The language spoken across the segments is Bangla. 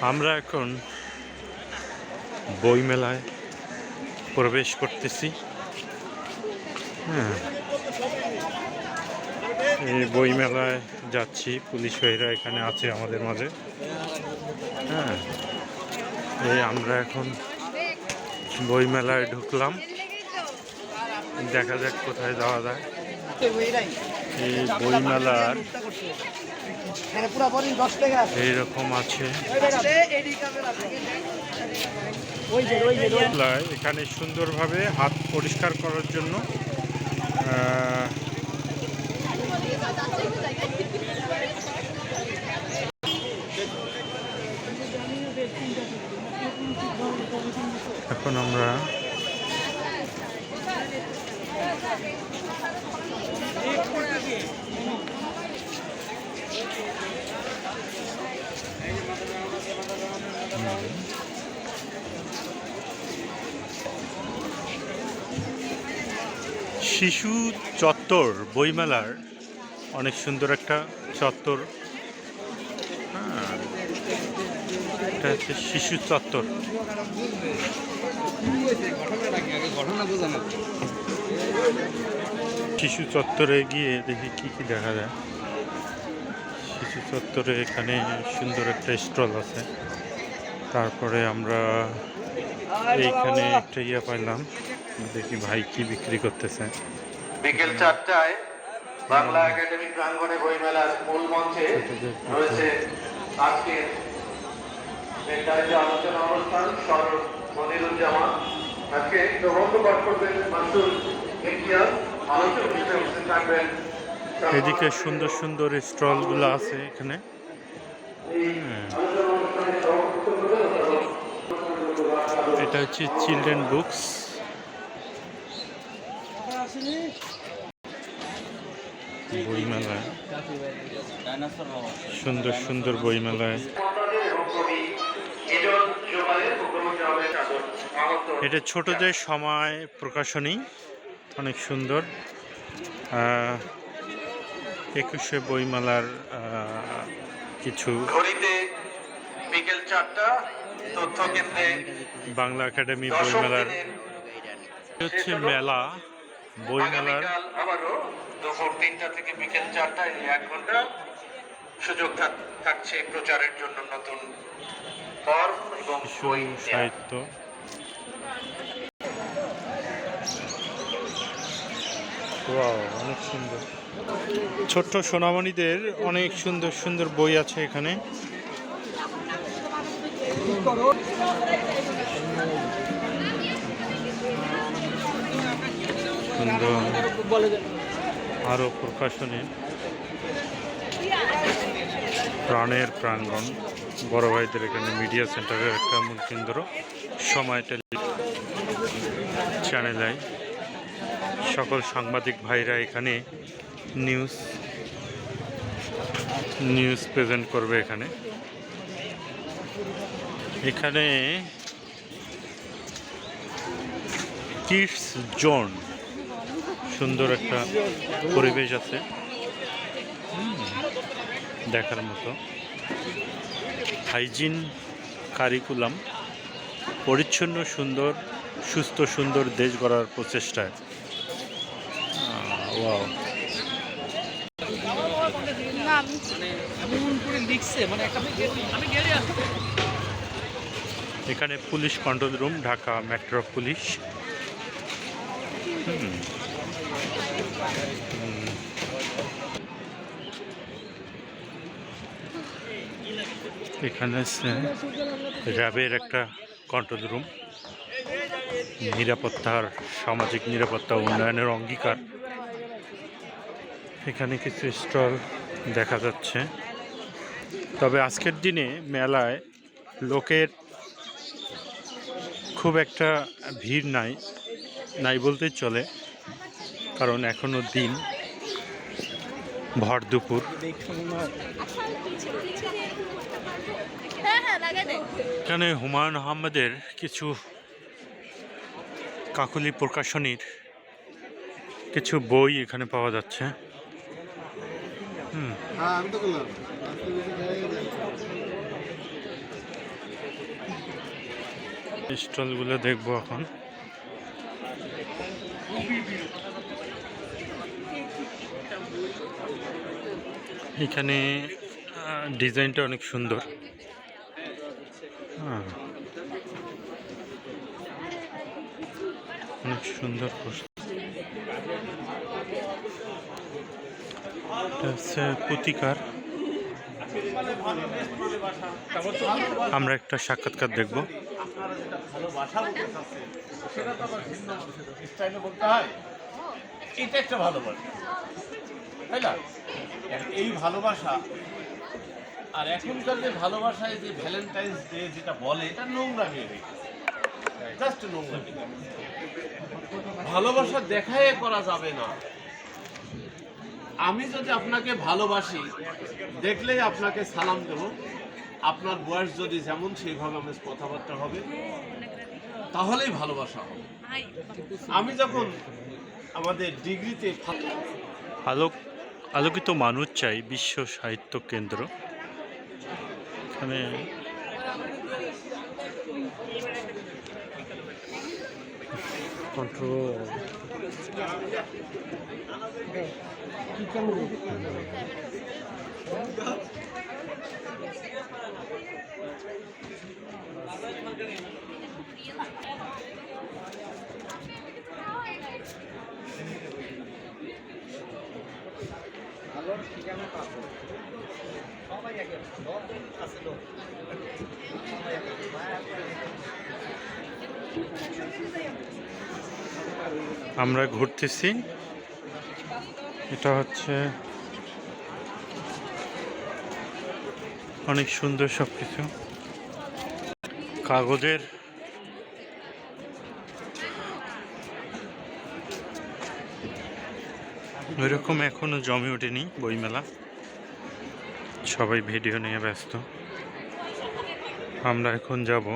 আমরা এখন বইমেলায় প্রবেশ করতেছি। হ্যাঁ। এই বইমেলায় যাচ্ছি, পুলিশ ভাইরা এখানে আছে আমাদের মাঝে। হ্যাঁ। এই আমরা এখন বইমেলায় ঢুকলাম। দেখা যাক কোথায় যাওয়া যায়। এই বইমেলার এইরকম আছে। ওই যে ওই যে মেলায় এখানে সুন্দরভাবে হাত পরিষ্কার করার জন্য এখন আমরা শিশু চত্বর বইমেলার অনেক সুন্দর একটা চত্বর। হ্যাঁ এটা হচ্ছে শিশু চত্বর। শিশু চত্বরে গিয়ে দেখি কি কি দেখা যায়। শিশু চত্বরে এখানে সুন্দর একটা স্টল আছে। তারপরে আমরা এইখানে একটা ইয়ে পাইলাম। দেখি ভাই কি বিক্রি করতেছে। বিকেল চারটায় বাংলা একাডেমি প্রাঙ্গণে বইমেলার মূল মঞ্চে রয়েছে আজকের নির্ধারিত আলোচনা অনুষ্ঠান সর মনিরুজ্জামান। আজকে প্রবন্ধ পাঠ করবেন মাসুল ইমতিয়াজ। আলোচক হিসেবে উপস্থিত থাকবেন এদিকে সুন্দর সুন্দর স্টলগুলো আছে এখানে। এটা হচ্ছে চিলড্রেন বুকস। বইমেলায়। সুন্দর সুন্দর বইমেলায়। এটা ছোট যে সময় প্রকাশনী অনেক সুন্দর। একুশে বইমেলার কিছু বিকেল চারটা তথ্য কেন্দ্রে বাংলা একাডেমি বইমেলার। এটা হচ্ছে মেলা। বইমেলার আবারও দুপুর তিনটা থেকে বিকেল চারটায় এক ঘণ্টা সুযোগ থাক- থাকছে প্রচারের জন্য নতুন ফর্ম এবং বই সাহিত্য। অনেক সুন্দর। ছোট্ট সোনামণিদের অনেক সুন্দর সুন্দর বই আছে এখানে। সুন্দর আরও প্রকাশনী। প্রাণের প্রাঙ্গণ। বড় ভাইদের এখানে মিডিয়া সেন্টারের একটা মূল কেন্দ্র। সময় চ্যানেল আই সকল সাংবাদিক ভাইরা এখানে নিউজ নিউজ প্রেজেন্ট করবে এখানে। এখানে কিডস জোন সুন্দর একটা পরিবেশ আছে। দেখার মতো। হাইজিন কারিকুলাম পরিচ্ছন্ন সুন্দর সুস্থ সুন্দর দেশ গড়ার প্রচেষ্টায়। ওয়াও। এখানে police control room Dhaka metro police. Hmm. এখানে র্যাবের একটা কন্ট্রোল রুম নিরাপত্তার, সামাজিক নিরাপত্তা উন্নয়নের অঙ্গীকার। এখানে কিছু স্টল দেখা যাচ্ছে। তবে আজকের দিনে মেলায় লোকের খুব একটা ভিড় নাই নাই বলতেই চলে। কারণ এখনও দিন। ভর দুপুর। এখানে হুমায়ুন আহমেদের কিছু কাকলি প্রকাশনীর কিছু বই এখানে পাওয়া যাচ্ছে। স্টলগুলো দেখব এখন। এখানে ডিজাইনটা অনেক সুন্দর। হ্যাঁ। অনেক সুন্দর হচ্ছে প্রতিকার। আমরা একটা সাক্ষাৎকার দেখব। এটা একটা ভালোবাসা তাই না? এই ভালোবাসা আর এখনকার যে ভালোবাসায় যে ভ্যালেন্টাইন্স ডে যেটা বলে, এটা নোংরা মেয়ে জাস্ট নোংরা ভালোবাসা দেখায় করা যাবে না। আমি যদি আপনাকে ভালোবাসি, দেখলেই আপনাকে সালাম দেব। আপনার বয়স যদি যেমন, সেইভাবে আমার কথাবার্তা হবে। তাহলেই ভালোবাসা হবে। আমি যখন আমাদের ডিগ্রিতে আলোক আলোকিত মানুষ চাই বিশ্ব সাহিত্য কেন্দ্র। এখানে কন্ট্রোল আমরা ঘুরতেছি। এটা হচ্ছে অনেক সুন্দর সব কিছু কাগজের ওইরকম এখনও জমে ওঠেনি বইমেলা। সবাই ভিডিও নিয়ে ব্যস্ত। আমরা এখন যাব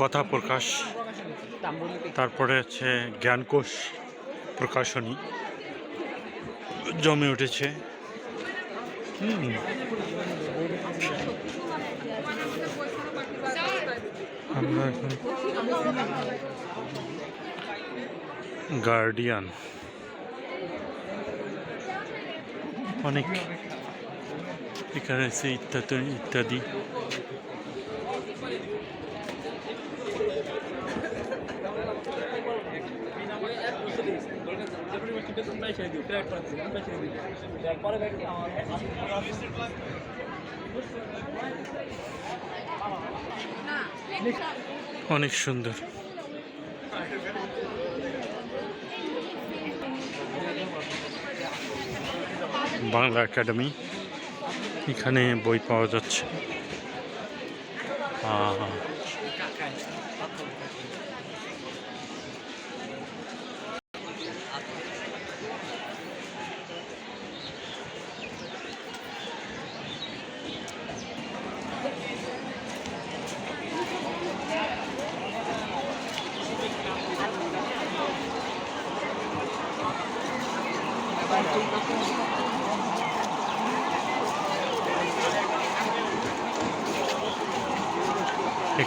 কথা প্রকাশ। তারপরে হচ্ছে জ্ঞানকোষ প্রকাশনী। জমে উঠেছে। আমরা এখন গার্ডিয়ান। অনেক এখানে আছে ইত্যাদি ইত্যাদি। অনেক সুন্দর। বাংলা একাডেমি। এখানে বই পাওয়া যাচ্ছে। আহ,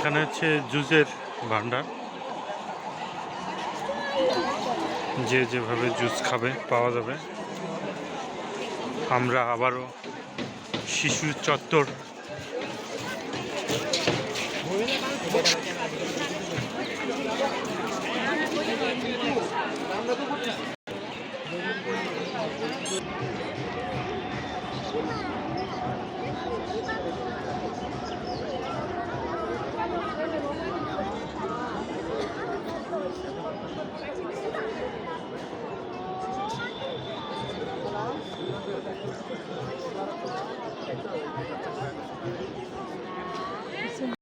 এখানে হচ্ছে জুসের ভান্ডার যে যেভাবে জুস খাবে পাওয়া যাবে। আমরা আবারও শিশু চত্বর।